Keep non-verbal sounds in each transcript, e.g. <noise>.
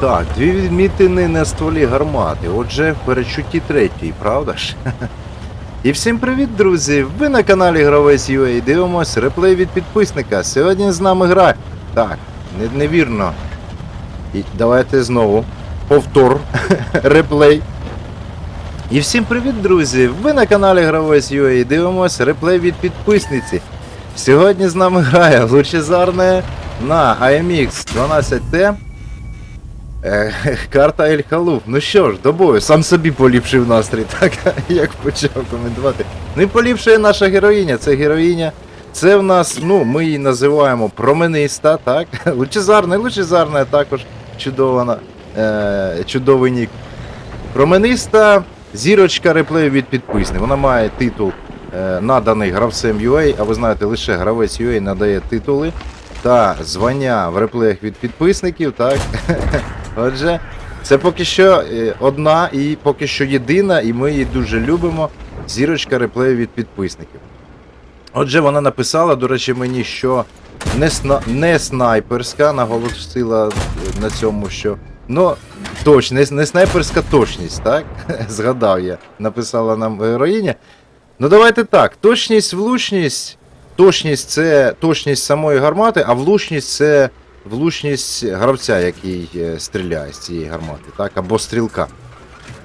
Так, дві відмітини на стволі гармати. Отже, в передчутті третій, правда ж? <laughs> І всім привіт, друзі! Ви на каналі Гравець UA дивимось реплей від підписника. Сьогодні з нами гра. Так, не- невірно. І давайте знову. Повтор. <laughs> реплей. І всім привіт, друзі! Ви на каналі Гравець UA дивимось реплей від підписниці. Сьогодні з нами грає Лучезарне на AMX 12T. Е, <laughs> карта Ель Халуф. Ну що ж, до бою, сам собі поліпшив настрій, <laughs> так як почав коментувати. І поліпшує наша героїня. Це героїня. Це в нас, ну, ми її називаємо промениста, так? <laughs> Лучезарна, лучезарна також чудована, е, чудовий нік. Промениста зірочка реплею від підписних. Вона має титул е, наданий гравцем UA, а ви знаєте, лише гравець UA надає титули та звання в реплеях від підписників, так? Отже, це поки що е, одна і поки що єдина, і ми її дуже любимо. Зірочка реплею від підписників. Отже, вона написала, до речі, мені, що не, сна... не снайперська, наголосила е, на цьому, що. Ну, точно, не, не снайперська точність, так? <laughs> Згадав я, написала нам героїня. Ну давайте так, точність, влучність. Точність це точність самої гармати, а влучність це влучність гравця, який е, стріляє з цієї гармати, так? Або стрілка.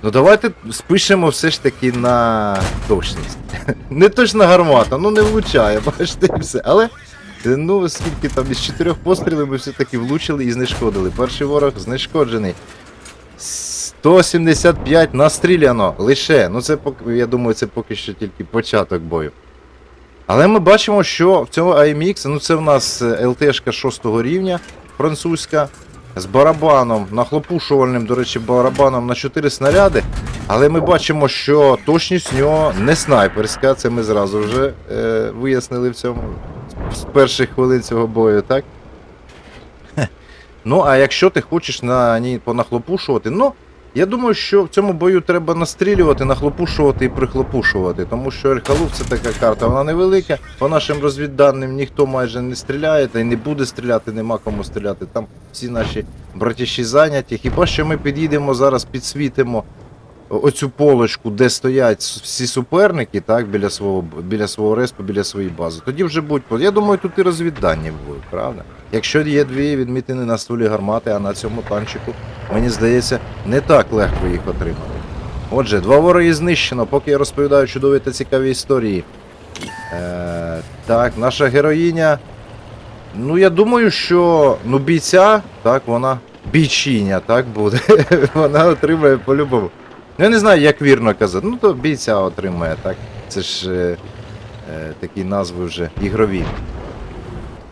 Ну давайте спишемо все ж таки на точність. <laughs> Не точна гармата, ну не влучає, <laughs> бачите, все. Але е, ну скільки там із чотирьох пострілів ми все-таки влучили і знешкодили. Перший ворог знешкоджений. 175 настріляно лише. Ну це я думаю, це поки що тільки початок бою. Але ми бачимо, що в цьому AMX, ну це в нас е, ЛТшка 6 рівня французька. З барабаном, нахлопушувальним, до речі, барабаном на 4 снаряди. Але ми бачимо, що точність у нього не снайперська. Це ми зразу вже е, вияснили в цьому з перших хвилин цього бою, так? Хе. Ну, а якщо ти хочеш на ній понахлопушувати, ну, я думаю, що в цьому бою треба настрілювати, нахлопушувати і прихлопушувати. Тому що Ельхалуф це така карта, вона невелика. По нашим розвідданим ніхто майже не стріляє та й не буде стріляти, нема кому стріляти. Там всі наші братіші зайняті. Хіба що ми під'їдемо зараз, підсвітимо оцю полочку, де стоять всі суперники, так, біля свого біля свого респу, біля своєї бази. Тоді вже будь Я думаю, тут і розвіддані будуть, правда? Якщо є дві відмітини на столі гармати, а на цьому танчику, мені здається, не так легко їх отримати. Отже, два вороги знищено, поки я розповідаю чудові та цікаві історії. Е, так, наша героїня. Ну, я думаю, що ну, бійця, так, вона бійчиня, так буде. <laughs> вона отримає по-любому. Я не знаю, як вірно казати. Ну, то бійця отримає, так. Це ж е, е, такі назви вже ігрові.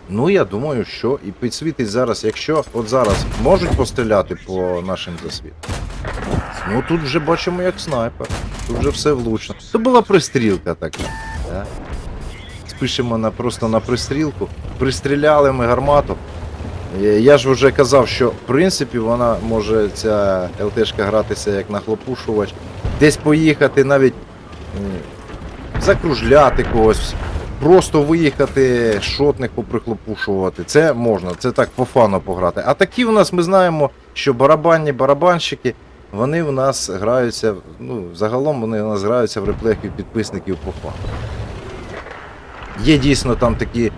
Ну, я думаю, що і підсвітить зараз, якщо от зараз можуть постріляти по нашим засвітам. Ну тут вже бачимо як снайпер. Тут вже все влучно. Це була пристрілка така. Да? Спишемо на, просто на пристрілку. Пристріляли ми гармату. Е, Я ж вже казав, що в принципі вона може ця ЛТшка гратися як нахлопушувач. Десь поїхати, навіть закружляти когось, просто виїхати, шотних поприхлопушувати. Це можна, це так по фану пограти. А такі в нас ми знаємо, що барабанні барабанщики, вони в нас граються, ну, загалом вони в нас граються в реплеях підписників по фану. Є дійсно там такі,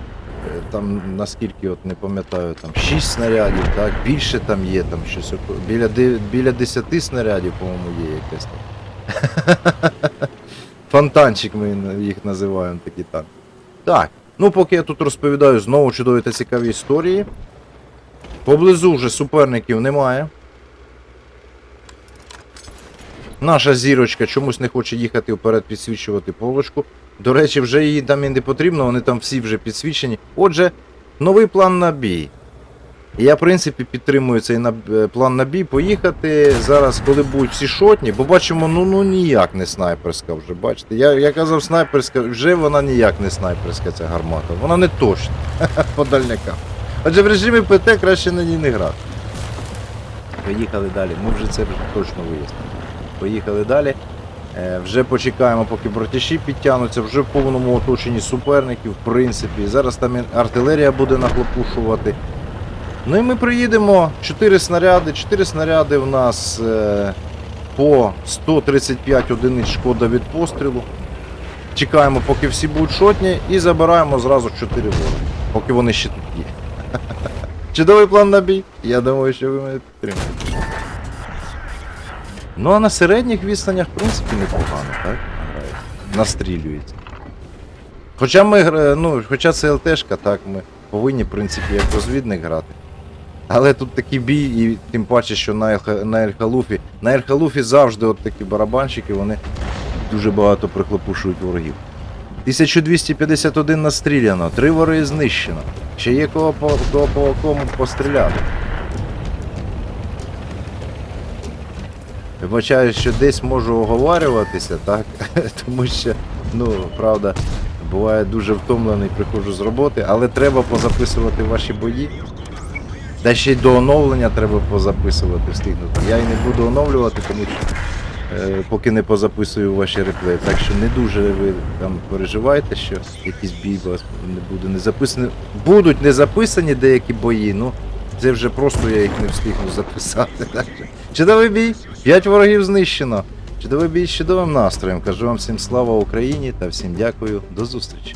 там наскільки от не пам'ятаю, там 6 снарядів, так, більше там є, там щось біля, біля 10 снарядів, по-моєму, є якесь там. <laughs> Фонтанчик ми їх називаємо такі танки. Так, ну поки я тут розповідаю знову чудові та цікаві історії. Поблизу вже суперників немає. Наша зірочка чомусь не хоче їхати вперед підсвічувати полочку. До речі, вже їй там і не потрібно, вони там всі вже підсвічені. Отже, новий план на бій. Я, в принципі, підтримую цей е, план на бій. Поїхати зараз, коли будуть всі шотні, бо бачимо, ну ну ніяк не снайперська вже. Бачите, я, я казав снайперська, вже вона ніяк не снайперська, ця гармата. Вона не точна <laughs> по дальнякам. Отже, в режимі ПТ краще на ній не грати. Поїхали далі. Ми вже це точно вияснили. Поїхали далі. Е, Вже почекаємо, поки братіші підтягнуться, вже в повному оточенні суперників, в принципі. Зараз там артилерія буде нахлопушувати. Ну і ми приїдемо 4 снаряди. 4 снаряди в нас е, по 135 одиниць шкода від пострілу. Чекаємо, поки всі будуть шотні, і забираємо зразу 4 вороги, поки вони ще тут є. <laughs> Чудовий план на бій. Я думаю, що ви мене підтримуєте. Ну а на середніх відстанях, в принципі, непогано, так? Настрілюється. Хоча ми ну, хоча це ЛТшка, так, ми повинні, в принципі, як розвідник грати. Але тут такий бій, і тим паче, що на, на Ельхалуфі. На Ельхалуфі завжди от такі барабанщики, вони дуже багато прихлопушують ворогів. 1251 настріляно, три вори знищено. Ще є кого по, кого по кому постріляти. Вибачаю, що десь можу оговарюватися, так? <laughs> Тому що, ну, правда, буває дуже втомлений, приходжу з роботи, але треба позаписувати ваші бої. Та ще й до оновлення треба позаписувати, встигнути. Я і не буду оновлювати, тому що е, поки не позаписую ваші реплеї. Так що не дуже ви там переживайте, що якийсь бій вас не буде не записаний. Будуть не записані деякі бої, ну це вже просто я їх не встигну записати. Так. Чудовий бій, п'ять ворогів знищено. Чудовий бій з чудовим настроєм. Кажу вам всім слава Україні та всім дякую. До зустрічі.